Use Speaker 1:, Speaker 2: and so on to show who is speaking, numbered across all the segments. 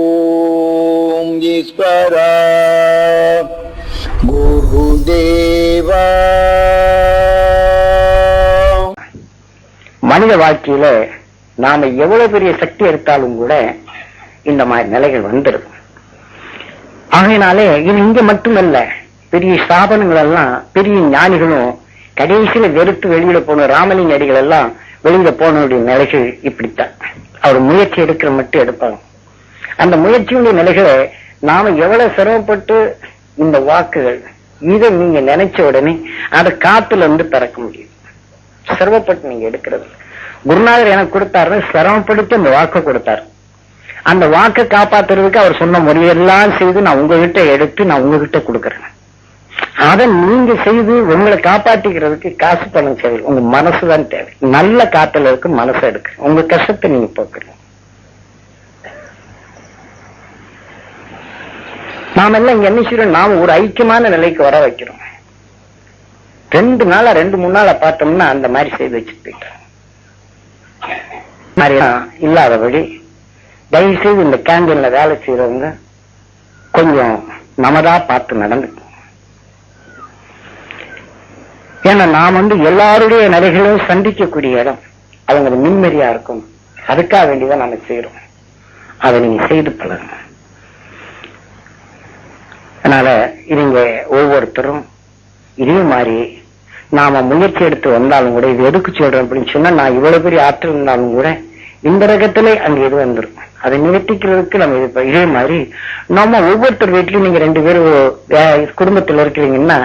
Speaker 1: ஓம் ஈஸ்வரா
Speaker 2: மனித வாழ்க்கையில நாம எவ்வளவு பெரிய சக்தி எடுத்தாலும் கூட இந்த மாதிரி நிலைகள் வந்துடும். ஆகையினாலே இது இங்க மட்டுமல்ல பெரிய ஸ்தாபனங்கள் எல்லாம் பெரிய ஞானிகளும் கடைசியில வெறுத்து வெளியில போன ராமலிங்க அடிகள் எல்லாம் வெளியில போனவருடைய நிலைகள் இப்படித்தான். அவர் முயற்சி எடுக்கிற மட்டும் எடுப்பாங்க. அந்த முயற்சியுடைய நிலைகளை நாம எவ்வளவு சிரமப்பட்டு இந்த வாக்குகள் இதை நீங்க நினைச்ச உடனே அதை காத்துல இருந்து பிறக்க முடியும். சிரமப்பட்டு நீங்க எடுக்கிறது. குருநாதர் எனக்கு கொடுத்தாரு சிரமப்படுத்தி அந்த வாக்கை கொடுத்தாரு. அந்த வாக்கை காப்பாத்துறதுக்கு அவர் சொன்ன முறையெல்லாம் செய்து நான் உங்ககிட்ட எடுத்து நான் உங்ககிட்ட கொடுக்குறேன். அதை நீங்க செய்து உங்களை காப்பாற்றிக்கிறதுக்கு காசு பணம் தேவை. உங்க மனசுதான் தேவை. நல்ல காத்துல இருக்கு மனசு எடுக்கு. உங்க கஷ்டத்தை நீங்க போக்குறீங்க நாம எல்லாம் இங்க என்ன செய்யறோம் நாம ஒரு ஐக்கியமான நிலைக்கு வர வைக்கிறோம். ரெண்டு நாளா ரெண்டு மூணு நாளா பார்த்தோம்னா அந்த மாதிரி செய்து வச்சுட்டு போயிட்டோம். இல்லாதபடி தயவு செய்து இந்த கேண்டீன்ல வேலை செய்யறவங்க கொஞ்சம் நமதா பார்த்து நடந்து ஏன்னா நாம் வந்து எல்லாருடைய நிலைகளையும் சந்திக்கக்கூடிய இடம். அவங்க நிம்மதியா இருக்கும். அதுக்காக வேண்டிதான் நாம செய்யறோம் அதை நீங்க செய்து பழகுங்க. அதனால நீங்க ஒவ்வொருத்தரும் இதே மாதிரி நாம முயற்சி எடுத்து வந்தாலும் கூட இது எதுக்கு சொல்றேன் அப்படின்னு சொன்னா நான் இவ்வளவு பெரிய ஆற்றல் இருந்தாலும் கூட இந்த ரகத்திலே அங்க இது வந்துரும் அதை நிவர்த்திக்கிறதுக்கு நம்ம இது இதே மாதிரி நம்ம ஒவ்வொருத்தர் வீட்லயும் நீங்க ரெண்டு பேரும் குடும்பத்தில் குடும்பத்துல இருக்கிறீங்கன்னா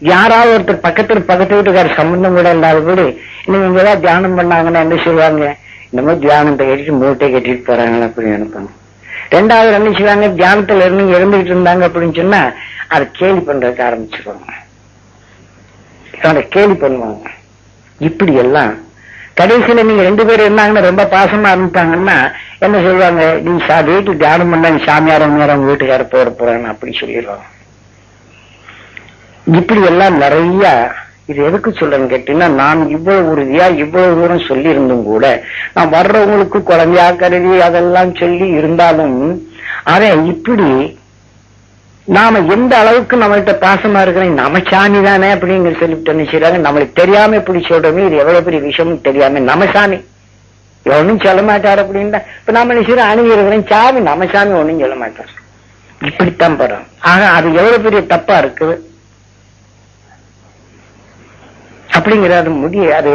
Speaker 2: யாராவது ஒருத்தர் பக்கத்துல பக்கத்து வீட்டுக்கார சம்பந்தம் கூட இல்லாதபடி இன்னும் இங்க ஏதாவது தியானம் பண்ணாங்கன்னா என்ன சொல்லுவாங்க இந்த மாதிரி தியானத்தை கட்டிட்டு மூட்டை கட்டிட்டு போறாங்களா அப்படின்னு நினைப்பாங்க. ரெண்டாவது என்ன செய்வாங்க? தியானத்துல இருந்து இருந்துகிட்டு இருந்தாங்க அப்படின்னு சொன்னா அதை கேலி பண்றதுக்கு ஆரம்பிச்சிருவாங்க. அதை கேலி பண்ணுவாங்க. இப்படி எல்லாம் கடைசியில நீங்க ரெண்டு பேரும் இருந்தாங்கன்னா ரொம்ப பாசமா இருந்துட்டாங்கன்னா என்ன சொல்லுவாங்க நீ சா வீட்டு தியானம் பண்ணா நீ சாமியார் நேரம் வீட்டுக்கார போற போறான்னு அப்படி சொல்லிடுவாங்க. இப்படி எல்லாம் நிறைய இது எதுக்கு சொல்றேன்னு கேட்டீங்கன்னா நான் இவ்வளவு உறுதியா இவ்வளவு தூரம் சொல்லி இருந்தும் கூட நான் வர்றவங்களுக்கு குழந்தையா கருதி அதெல்லாம் சொல்லி இருந்தாலும் அதை இப்படி நாம எந்த அளவுக்கு நம்மள்கிட்ட பாசமா இருக்கிறோம் நம்ம சாமி தானே அப்படிங்கிற சொல்லிட்டு என்ன செய்யறாங்க நம்மளுக்கு தெரியாம இப்படி சொல்றோமே இது எவ்வளவு பெரிய விஷயம் தெரியாம நம்ம சாமி. ஒன்னும் சொல்ல மாட்டார் அப்படின்னா இப்ப நாம என்ன செய்யறோம் அணுகி இருக்கிறேன் சாமி நம்ம சாமி ஒன்னும் சொல்ல மாட்டார். இப்படித்தான் போறோம். ஆக அது எவ்வளவு பெரிய தப்பா இருக்குது? அப்படிங்கிறது முடிய அது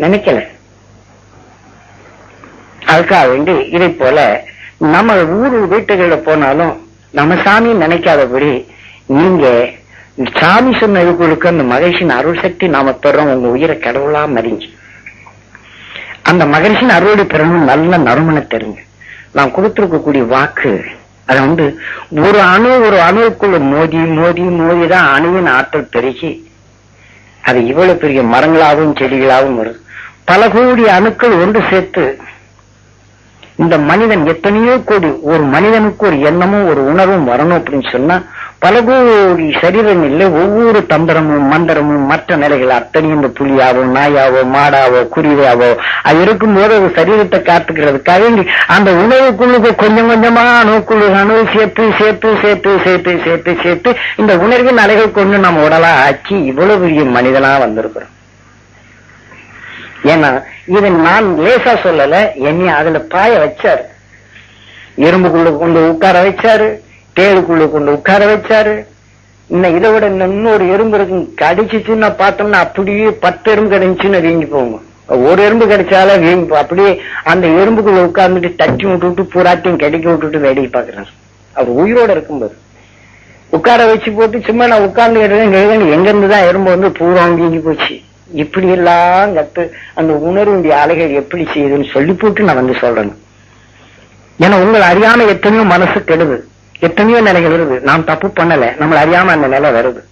Speaker 2: நினைக்கல. அதுக்காக வேண்டி இதை போல நம்ம ஊரு வீட்டுகளில் போனாலும் நம்ம சாமி நினைக்காதபடி நீங்க சாமி சொன்ன அந்த மகேஷின் அருள் சக்தி நாம பெறோம் உங்க உயிரை கடவுளா மறிஞ்சு அந்த மகரிஷின் அறுவடை பெறணும் நல்ல நறுமண தெரிஞ்சு நான் கொடுத்திருக்கக்கூடிய வாக்கு அதை வந்து ஒரு அணு ஒரு அணுவுக்குள்ள மோதி மோதி மோதி தான் அணுவின் ஆற்றல் பெருகி அது இவ்வளவு பெரிய மரங்களாகவும் செடிகளாகவும் வருது. பல கோடி அணுக்கள் ஒன்று சேர்த்து இந்த மனிதன் எத்தனையோ கோடி ஒரு மனிதனுக்கு ஒரு எண்ணமும் ஒரு உணர்வும் வரணும் அப்படின்னு சொன்னா பல கோடி சரீரங்களில் ஒவ்வொரு தந்திரமும் மந்திரமும் மற்ற நிலைகள் அத்தனையும் இந்த புலியாவோ நாயாவோ மாடாவோ குருவியாவோ அது இருக்கும்போது ஒரு சரீரத்தை காத்துக்கிறதுக்காக வேண்டி அந்த உணவுக்குள்ளுக்கு கொஞ்சம் கொஞ்சமா அணுக்குழு அணு சேர்த்து சேர்த்து சேர்த்து சேர்த்து சேர்த்து சேர்த்து இந்த உணர்வின் அலைகள் கொண்டு நம்ம உடலா ஆக்கி இவ்வளவு பெரிய மனிதனா வந்திருக்கிறோம். ஏன்னா இதை நான் லேசா சொல்லல என்னை அதுல பாய வச்சாரு. எறும்புக்குள்ள கொண்டு உட்கார வச்சாரு. தேருக்குள்ளே கொண்டு உட்கார வச்சாரு. இன்னும் இதை விட இன்னும் இன்னொரு எறும்பு இருக்கு. கடிச்சிச்சுன்னா பார்த்தோம்னா அப்படியே பத்து எறும்பு கிடைச்சுன்னு வீங்கி போகும். ஒரு எறும்பு கிடைச்சாலும் வீங்கி போ- அப்படியே அந்த எறும்புக்குள்ள உட்கார்ந்துட்டு தட்டி விட்டுட்டு பூராட்டியும் பூராத்தையும் கிடைக்க விட்டுட்டு வேடிக்கை பாக்குறாரு அவர் உயிரோட இருக்கும்போது உட்கார வச்சு போட்டு சும்மா நான் உட்கார்ந்து எழுதுங்க எங்கிருந்து தான் எறும்பு வந்து பூரா வீங்கி போச்சு. இப்படி எல்லாம் கத்து அந்த உணர்வுடைய அலைகள் எப்படி செய்யுதுன்னு சொல்லி போட்டு நான் வந்து சொல்றேன் ஏன்னா உங்களை அறியாம எத்தனையோ மனசு கெடுது. எத்தனையோ நிலைகள் வருது. நாம் தப்பு பண்ணல. நம்மள அறியாம அந்த நிலை வருது.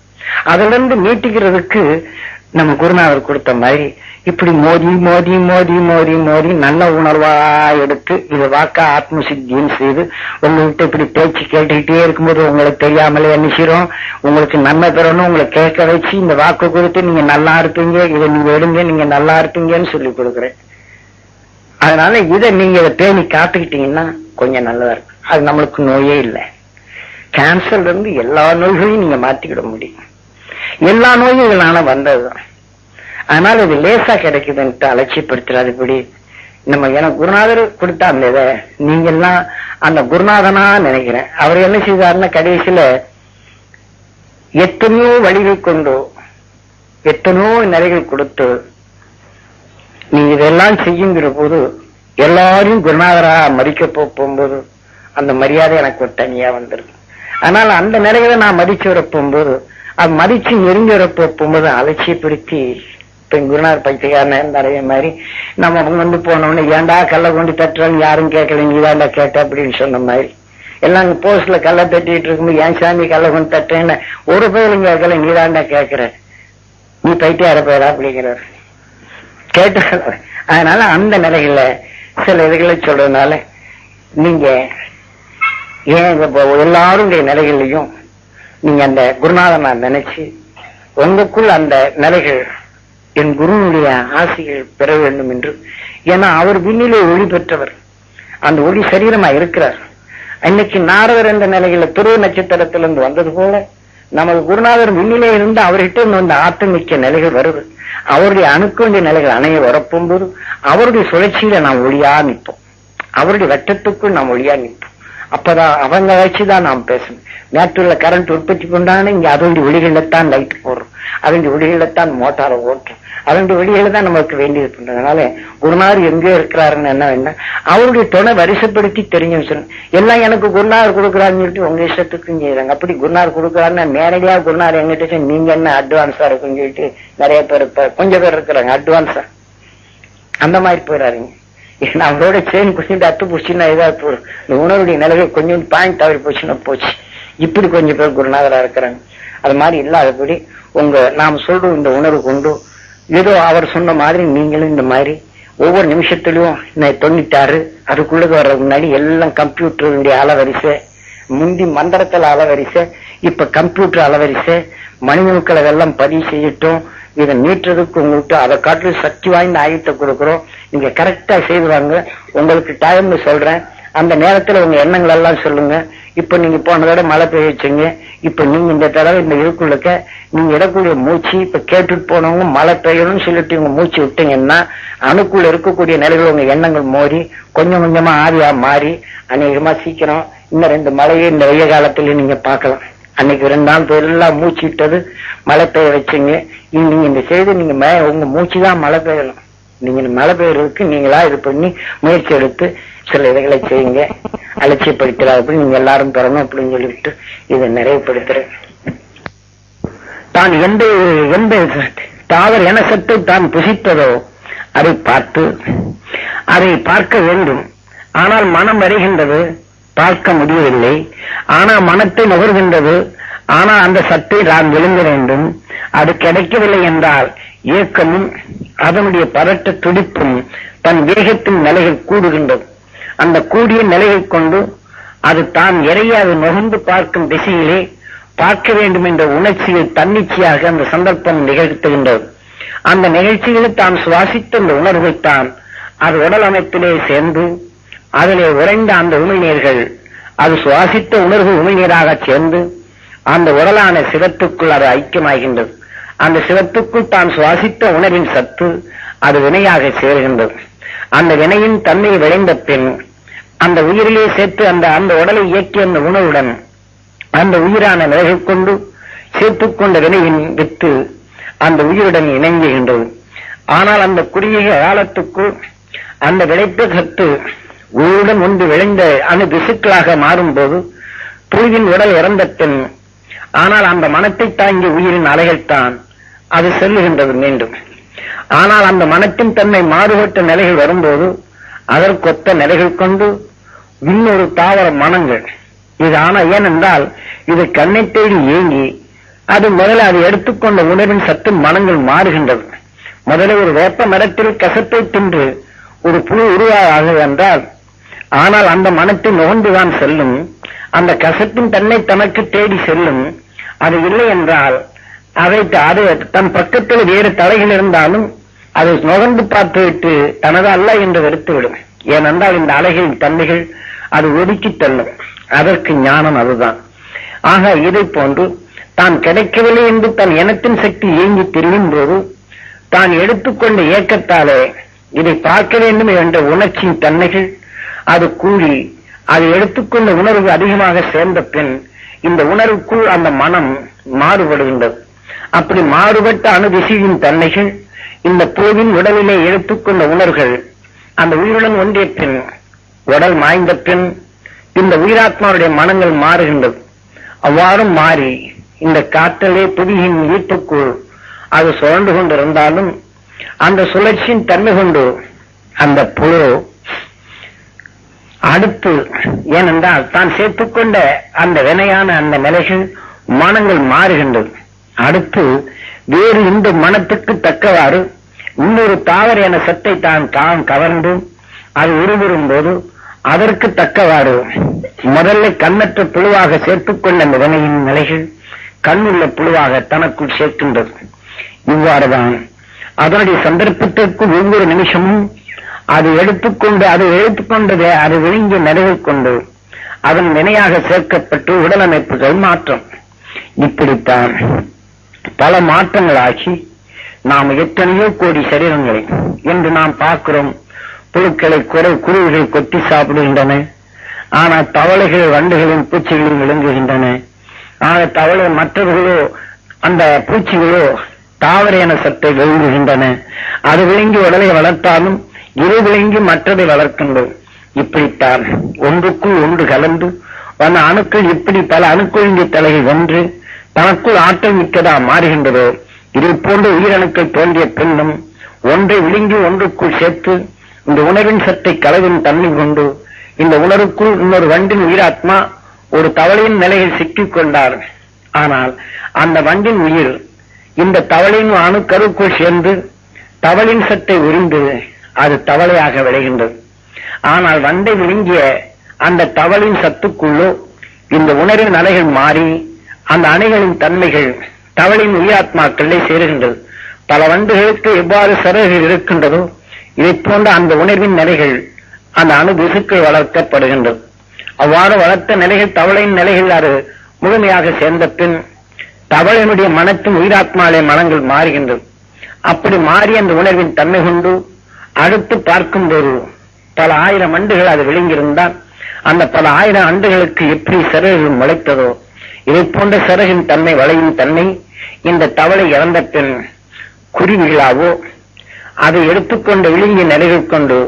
Speaker 2: அதுல இருந்து நீட்டிக்கிறதுக்கு நம்ம குருநாதர் கொடுத்த மாதிரி இப்படி மோதி மோதி மோதி மோதி மோதி நல்ல உணர்வா எடுத்து இது வாக்கா ஆத்ம சித்தின்னு செய்து உங்கள்கிட்ட இப்படி பேச்சு கேட்டுக்கிட்டே இருக்கும்போது உங்களுக்கு தெரியாமலே என்ன செய்றோம் உங்களுக்கு நன்மை பெறணும். உங்களை கேட்க வச்சு இந்த வாக்கு கொடுத்து நீங்க நல்லா இருப்பீங்க. இதை நீங்க எடுங்க. நீங்க நல்லா இருப்பீங்கன்னு சொல்லி கொடுக்குறேன். அதனால இதை நீங்க இதை பேணி காத்துக்கிட்டீங்கன்னா கொஞ்சம் நல்லதா இருக்கும். அது நம்மளுக்கு நோயே இல்லை. கேன்சர்ல இருந்து எல்லா நோய்களையும் நீங்க மாத்திக்கிட முடியும். எல்லா நோயும் இதனால வந்ததுதான். அதனால இது லேசா கிடைக்குதுன்ட்டு அலட்சியப்படுத்துறாது இப்படி. நம்ம எனக்கு குருநாதர் கொடுத்தா அந்த இதை. நீங்க எல்லாம் அந்த குருநாதனா நினைக்கிறேன். அவர் என்ன செய்தாருன்னா கடைசியில எத்தனையோ வழிகள் கொண்டு எத்தனையோ நிலைகள் கொடுத்து நீ இதெல்லாம் செய்யுங்கிற போது எல்லாரையும் குருநாதரா மதிக்க போகும்போது அந்த மரியாதை எனக்கு ஒரு தனியா வந்துருக்கு. ஆனால் அந்த நிலையில நான் மதிச்சு வர போகும்போது அது மதிச்சு நெருங்கி வர அலட்சியப்படுத்தி இப்ப குருநார் குருநாதர் பைத்தியக்காரன் நிறைய மாதிரி நம்ம வந்து போனோம்னு ஏன்டா கல்ல கொண்டு தட்டுறாங்க யாரும் கேட்கல நீ தாண்டா கேட்ட அப்படின்னு சொன்ன மாதிரி. எல்லாம் போஸ்ட்ல கல்ல தட்டிட்டு இருக்கும்போது ஏன் சாமி கல்ல கொண்டு தட்டேன்னு? ஒரு பேரும் கேட்கல நீ தாண்டா கேட்கிற. நீ பைத்தியார பேரா? அப்படிங்கிறார். கேட்டு அதனால அந்த நிலையில சில இதுகளை சொல்றதுனால நீங்க ஏன் எல்லாருடைய நிலைகள்லையும் நீங்க அந்த குருநாதனை நினைச்சு உங்களுக்குள் அந்த நிலைகள் என் குருனுடைய ஆசைகள் பெற வேண்டும் என்று. ஏன்னா அவர் விண்ணிலே ஒளி பெற்றவர். அந்த ஒளி சரீரமா இருக்கிறார். அன்னைக்கு நாரதர் என்ற நிலையில துருவ நட்சத்திரத்திலிருந்து வந்தது போல நமது குருநாதர் விண்ணிலே இருந்து அவர்கிட்ட இருந்து வந்த ஆத்தமிக்க நிலைகள் வருது. அவருடைய அணுக்கொண்டிய நிலைகள் அணைய வரப்போகும்போது அவருடைய சுழற்சியில நாம் ஒளியா நிற்போம். அவருடைய வட்டத்துக்குள் நாம் ஒளியா நிற்போம். அப்பதான் அவங்க வச்சுதான் நாம் பேசணும். நேற்றுள்ள கரண்ட் உற்பத்தி கொண்டான இங்க அதோட ஒளிகளைத்தான் லைட் போடுறோம். அதோட ஒளிகளைத்தான் மோட்டாரை ஓட்டுறோம். அதனுடைய ஒளிகளை தான் நமக்கு வேண்டியது பண்றதுனால குருநாதர் எங்கே இருக்கிறாருன்னு என்ன வேணும் அவருடைய துணை வரிசைப்படுத்தி தெரிஞ்சு சொல்லணும் எல்லாம் எனக்கு குருநார் கொடுக்குறாருன்னு சொல்லிட்டு உங்க இஷ்டத்துக்கும் செய்யறாங்க அப்படி குருநார் கொடுக்குறாருன்னா நேரடியா குருநார் எங்கிட்ட சொல்லி, நீங்க என்ன அட்வான்ஸா இருக்குன்னு சொல்லிட்டு நிறைய பேர் கொஞ்சம் பேர் இருக்கிறாங்க அட்வான்ஸா அந்த மாதிரி போயிடாருங்க ஏன்னா அவரோட ட்ரெயின் குடிச்சிட்டு அத்து பிடிச்சின்னா ஏதாவது போடும் இந்த உணர்வுடைய நிலைகள் கொஞ்சம் பாயிண்ட் தவறி போச்சுன்னா போச்சு. இப்படி கொஞ்சம் பேர் குருநாதரா இருக்கிறாங்க. அது மாதிரி இல்லாதபடி உங்க நாம் சொல்ற இந்த உணர்வு கொண்டு ஏதோ அவர் சொன்ன மாதிரி நீங்களும் இந்த மாதிரி ஒவ்வொரு நிமிஷத்துலையும் இந்த தொண்ணூத்தாறு அதுக்குள்ளது வர்றதுக்கு முன்னாடி எல்லாம் கம்ப்யூட்டருடைய அளவரிசை முந்தி மந்திரத்துல அலவரிசை இப்ப கம்ப்யூட்டர் அலவரிசை மனிதனுக்களை அதெல்லாம் பதிவு செய்யட்டும். இதை மீட்டுறதுக்கு உங்கள்கிட்ட அதை காட்டிலும் சக்தி வாய்ந்த ஆயுதத்தை கொடுக்குறோம். நீங்க கரெக்டா செய்வாங்க உங்களுக்கு டைம்னு சொல்றேன். அந்த நேரத்துல உங்க எண்ணங்கள் எல்லாம் சொல்லுங்க. இப்ப நீங்க போன தடவை மழை பெய்ய வச்சீங்க இப்ப நீங்க இந்த தடவை இந்த இதுக்குள்ளக்க நீங்க இடக்கூடிய மூச்சு இப்ப கேட்டுட்டு போனவங்க மழை பெய்யணும்னு சொல்லிட்டு இவங்க மூச்சு விட்டீங்கன்னா அணுக்குள்ள இருக்கக்கூடிய நிலைகள் உங்க எண்ணங்கள் மோறி கொஞ்சம் கொஞ்சமா ஆவியா மாறி அநேகமா சீக்கிரம் இன்னும் ரெண்டு மழையை இந்த வெய்ய காலத்துல நீங்க பார்க்கலாம். அன்னைக்கு ரெண்டு நாள் எல்லாம் மூச்சு விட்டது. மழை பெய்ய வச்சுங்க. நீங்க இந்த செய்தி நீங்க மே- உங்க மூச்சு தான் மழை பெய்யணும். நீங்க மழை பெய்யறதுக்கு நீங்களா இது பண்ணி முயற்சி எடுத்து சில இதுகளை செய்யுங்க. அலட்சியப்படுத்துறாரு நீங்க எல்லாரும் பெறணும் அப்படின்னு சொல்லிட்டு இதை நிறைவுபடுத்துறேன். தான் எந்த எந்த தாவர் என சத்து தான் புசித்ததோ அதை பார்த்து அதை பார்க்க வேண்டும். ஆனால் மனம் வருகின்றது பார்க்க முடியவில்லை. ஆனா மனத்தை நுகர்கின்றது. ஆனா அந்த சத்தை நான் விழுங்க வேண்டும். அது கிடைக்கவில்லை என்றால் ஏக்கமும் அதனுடைய பரட்ட துடிப்பும் தன் வேகத்தின் நிலைகள் கூடுகின்றது. அந்த கூடிய நிலையை கொண்டு அது தான் இறையாது நுகர்ந்து பார்க்கும் திசையிலே பார்க்க வேண்டும் என்ற உணர்ச்சியில் தன்னிச்சையாக அந்த சந்தர்ப்பம் நிகழ்த்துகின்றது. அந்த நிகழ்ச்சியில் தான் சுவாசித்த அந்த உணர்வைத்தான் அது உடல் அமைப்பிலே சேர்ந்து அதிலே உறைந்த அந்த உமிழ்நீர்கள் அது சுவாசித்த உணர்வு உமிழ்நீராக சேர்ந்து அந்த உடலான சிவத்துக்குள் அது ஐக்கியமாகின்றது. அந்த சிவத்துக்குள் தான் சுவாசித்த உணவின் சத்து அது வினையாக சேர்கின்றது. அந்த வினையின் தன்மை விளைந்த பின் அந்த உயிரிலே சேர்த்து அந்த அந்த உடலை இயக்கிய அந்த உணவுடன் அந்த உயிரான நிலைகள் கொண்டு சேர்த்துக் கொண்ட வினையின் வித்து அந்த உயிருடன் இணங்குகின்றது. ஆனால் அந்த குறுகிய காலத்துக்குள் அந்த விளைத்த சத்து உயிருடன் ஒன்று விளைந்த அணு திசுக்களாக மாறும்போது புழுவின் உடல் இறந்த பின் ஆனால் அந்த மனத்தை தாங்கிய உயிரின் அலைகள்தான் அது செல்லுகின்றது மீண்டும். ஆனால் அந்த மனத்தின் தன்மை மாறுபட்ட நிலைகள் வரும்போது அதற்கொத்த நிலைகள் கொண்டு இன்னொரு தாவர மனங்கள். இது ஆனா ஏனென்றால் இது கண்ணை தேடி ஏங்கி அது முதல்ல அது எடுத்துக்கொண்ட உணர்வின் சத்து மனங்கள் மாறுகின்றது. முதல்ல ஒரு வேப்ப மரத்தில் கசப்பை தின்று ஒரு புழு உருவாக என்றால் ஆனால் அந்த மனத்தை நுகர்ந்துதான் செல்லும். அந்த கசப்பின் தன்னை தனக்கு தேடி செல்லும். அது இல்லை என்றால் அதை அது தன் பக்கத்தில் வேறு தலைகள் இருந்தாலும் அது நுகர்ந்து பார்த்துவிட்டு தனது அல்ல என்று வெறுத்துவிடும். ஏனென்றால் இந்த அலைகளின் தன்மைகள் அது ஒதுக்கி தள்ளும். அதற்கு ஞானம் அதுதான். ஆக இதை போன்று தான் கிடைக்கவில்லை என்று தன் இனத்தின் சக்தி இயங்கி திரியும் போது தான் எடுத்துக்கொண்ட இயக்கத்தாலே இதை பார்க்க வேண்டும் என்ற உணர்ச்சியின் தன்மைகள் அது கூடி அது எடுத்துக்கொண்ட உணர்வு அதிகமாக சேர்ந்த பின் இந்த உணர்வுக்குள் அந்த மனம் மாறுபடுகின்றது. அப்படி மாறுபட்ட அணுதிசையின் தன்மைகள் இந்த பூவின் உடலிலே எடுத்துக்கொண்ட உணர்வுகள் அந்த உயிருடன் ஒன்றிய பின் உடல் மாய்ந்த பின் இந்த உயிராத்மாவுடைய மனங்கள் மாறுகின்றது. அவ்வாறு மாறி இந்த காற்றலே புவியின் ஈர்ப்புக்குள் அது சுழண்டு கொண்டிருந்தாலும் அந்த சுழற்சியின் தன்மை கொண்டு அந்த புழு அடுத்து ஏனென்றால் தான் சேர்த்துக்கொண்ட அந்த வினையான அந்த நிலைகள் மனங்கள் மாறுகின்றது. அடுத்து வேறு இந்த மனத்துக்கு தக்கவாறு இன்னொரு தாவர என சத்தை தான் தான் கவர்ந்து அது உருவரும் போது அதற்கு தக்கவாறு முதல்ல கண்ணற்ற புழுவாக சேர்த்துக்கொண்ட அந்த வினையின் நிலைகள் கண்ணுள்ள புழுவாக தனக்குள் சேர்க்கின்றது. இவ்வாறுதான் அதனுடைய சந்தர்ப்பத்திற்கு ஒவ்வொரு நிமிஷமும் அது எடுத்துக்கொண்டு அது எடுத்துக்கொண்டதை அது விழுங்கி நிறைவு கொண்டு அதன் வினையாக சேர்க்கப்பட்டு உடலமைப்புகள் மாற்றம். இப்படித்தான் பல மாற்றங்களாகி நாம் எத்தனையோ கோடி சரீரங்களை என்று நாம் பார்க்கிறோம். புழுக்களை குறை குருவிகள் கொத்தி சாப்பிடுகின்றன. ஆனால் தவளைகள் வண்டுகளும் பூச்சிகளும் விளங்குகின்றன ஆனால் தவளை மற்றவர்களோ அந்த பூச்சிகளோ தாவர என சத்தை விழுங்குகின்றன. அது விழுங்கி உடலை வளர்த்தாலும் இது விளங்கி மற்றதை வளர்க்கின்றோம். இப்படித்தான் ஒன்றுக்குள் ஒன்று கலந்து வந்த அணுக்கள் இப்படி பல அணுக்குழுங்கி தலையை வென்று தனக்குள் ஆற்றல் மிக்கதா மாறுகின்றதோ இது போன்ற உயிரணுக்கள் தோன்றிய பின்னும் ஒன்றை விழுங்கி ஒன்றுக்குள் சேர்த்து இந்த உணவின் சத்தை கலவின் தன்மை கொண்டு இந்த உணர்வுக்குள் இன்னொரு வண்டின் உயிராத்மா ஒரு தவளையின் நிலையில் சிக்கிக் கொண்டார். ஆனால் அந்த வண்டின் உயிர் இந்த தவளையின் அணுக்கருக்குள் சேர்ந்து தவளின் சத்தை உறிந்து அது தவளையாக விளைகின்றது. ஆனால் வண்டை விழுங்கிய அந்த தவளின் சத்துக்குள்ளோ இந்த உணர்வின் அலைகள் மாறி அந்த அணைகளின் தன்மைகள் தவளின் உயிராத்மாக்களே சேருகின்றது. பல வண்டுகளுக்கு எவ்வாறு சரகுகள் இருக்கின்றதோ இதை போன்ற அந்த உணர்வின் நிலைகள் அந்த அணு திசுக்கள் வளர்க்கப்படுகின்றது. அவ்வாறு வளர்த்த நிலைகள் தவளையின் நிலைகள் அது முழுமையாக சேர்ந்த பின் தவளையினுடைய மனத்தின் உயிராத்மாலே மனங்கள் மாறுகின்றது. அப்படி மாறி அந்த உணர்வின் தன்மை கொண்டு அடுத்து பார்க்கும்போது பல ஆயிரம் ஆண்டுகள் அது விளங்கியிருந்தால் அந்த பல ஆயிரம் ஆண்டுகளுக்கு எப்படி சிறகு முளைத்ததோ இதை போன்ற சிறகின் தன்மை வளையும் தன்மை இந்த தவளை இறந்த பின் குருவிகளாவோ அதை எடுத்துக்கொண்டு விழுங்கி நிலைகள் கொண்டு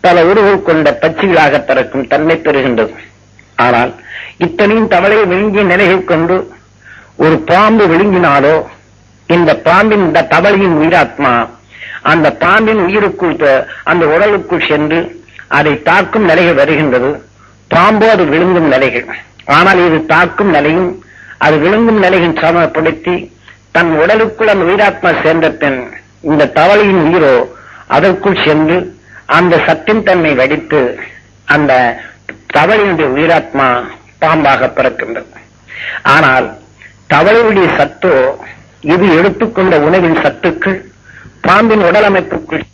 Speaker 2: பல உருவல் கொண்ட பச்சிகளாக பிறக்கும் தன்மை பெறுகின்றது. ஆனால் இத்தனையும் தவளை விழுங்கிய நிலைகள் கொண்டு ஒரு பாம்பு விழுங்கினாலோ இந்த பாம்பின் இந்த தவளையின் உயிராத்மா அந்த பாம்பின் உயிருக்குள் அந்த உடலுக்குள் சென்று அதை தாக்கும் நிலைகள் வருகின்றது. பாம்போ அது விழுங்கும் நிலைகள். ஆனால் இது தாக்கும் நிலையும் அது விழுங்கும் நிலையும் சமப்படுத்தி தன் உடலுக்குள் அந்த உயிராத்மா சேர்ந்த பின் இந்த தவளையின் உயிரோ அதற்குள் சென்று அந்த சத்தின் தன்மை வடித்து அந்த தவளையினுடைய உயிராத்மா பாம்பாக பிறக்கின்றது. ஆனால் தவளையுடைய சத்தோ இது எடுத்துக்கொண்ட உணவின் சத்துக்கள் பாம்பின் உடலமைப்புக்குள்